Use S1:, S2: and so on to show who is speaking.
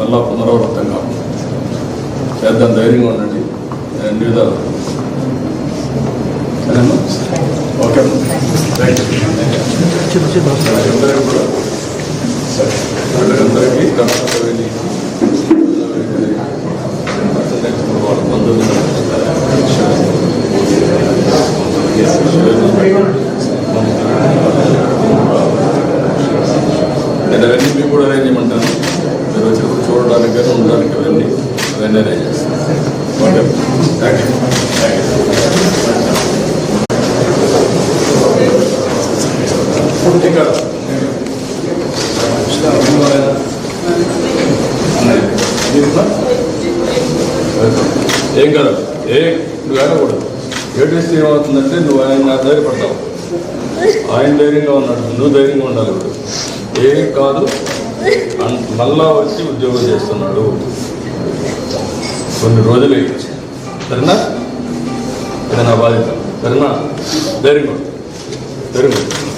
S1: మళ్ళా పునరావృతం కాదు చేద్దాం ధైర్యంగా ఉండండి. అన్ని విధాలు సరేనా? ఓకే. అందరికీ కూడా సరే. అందరికీ కర్ణాటకని వాళ్ళ నేను అవన్నీ కూడా అరేంజ్ చేయమంటాను. మీరు వచ్చినప్పుడు చూడడానికి కానీ ఉండడానికి అవన్నీ అవన్నీ అరేంజ్ ఓకే థ్యాంక్ యూ ఏం కాదు ఏ నువ్వు ఏడకూడదు ఏడిస్తే ఏమవుతుందంటే నువ్వు ఆయన ధైర్యపడతావు ఆయన ధైర్యంగా ఉన్నాడు. నువ్వు ధైర్యంగా ఉండాలి ఇప్పుడు. ఏం కాదు మళ్ళా వచ్చి ఉద్యోగం చేస్తున్నాడు. కొన్ని రోజులు. సరేనా? ఇది నా బాధ్యత? సరేనా? Very good very good